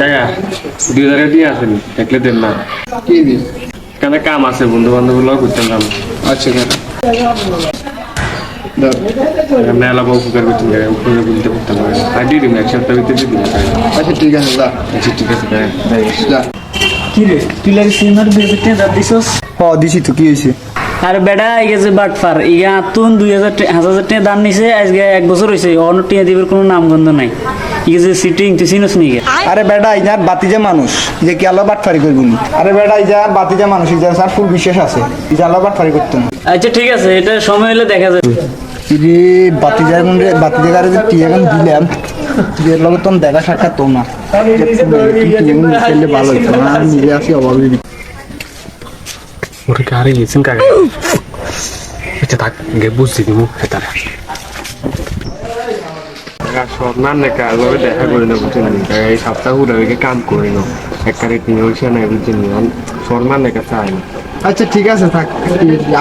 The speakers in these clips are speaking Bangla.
কাকা দুই হাজার দিয়ে আসেন দেখলে দেন না। কি দিস কেন কাম আছে বন্ধু বান্ধব কাম আচ্ছা কেন মেলা উপকার উপকার আর দিয়ে দিন এক সপ্তাহ ভিতরে দিয়ে দিন। আচ্ছা ঠিক আছে আচ্ছা ঠিক আছে কাকা যা। কি রে তুই লাগে সিনেমার দুই হাজার টাকা দিছস? হ দিছি তো কি হয়েছে? আর বেটা এই যে বাটফার ইগা তুন দুই হাজার হাজার টাকা দাম নিছে আজকে এক বছর হয়েছে অন্য টিয়া দিবের কোনো নামগন্ধ নাই। ইগে সিটিং তুই চিনস নি? আরে বেটা ইজার বাতিজা মানুষ যে কি আল্লাহ বাটফারি করব নি? আরে বেটা ইজার বাতিজা মানুষ ইজার স্যার ফুল বিশ্বাস আছে ইজা আল্লাহ বাটফারি করতো না। আচ্ছা ঠিক আছে এটা সময় হলে দেখা যাবে। রে বাতিজার মধ্যে বাতিজার যে টি এখন দিলাম টিয়ের লগে তো দেখা সাক্ষাৎ তো না। ভালো হইতো না মিলে আসি অভাবে ওরে কারে গেছেন কাকা? আচ্ছা থাক গে বুঝছি দিমু হেতারে সব না না কার দেখা করে এই সপ্তাহ ঘুরে ওইকে কাম করে কারে না কাছে আয় আচ্ছা ঠিক আছে থাক।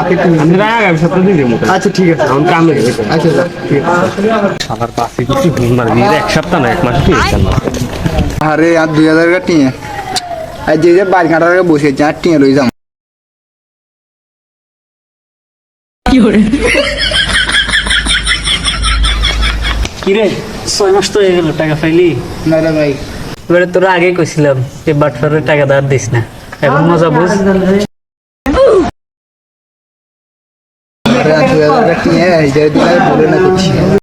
আপনি তুমি আমি রাগ আমি সপ্তাহ দিয়ে দেবো। আচ্ছা ঠিক আছে। এখন কামে আচ্ছা ঠিক আছে কিছু ঘুম মারবি এক সপ্তাহ না এক মাস কি আরে আর দুই হাজার টাকা টিয়ে। আর যে যে বাড়ি কাটার বসে আর টিয়ে লই যাম। কি রে ছয় মাস তো হয়ে গেল টাকা পাইলি? না রে ভাই। এবারে তোরা আগে কইছিলাম এই বাটফারে টাকা ধার দিস না। এখন মজা বুঝ। যে বলে না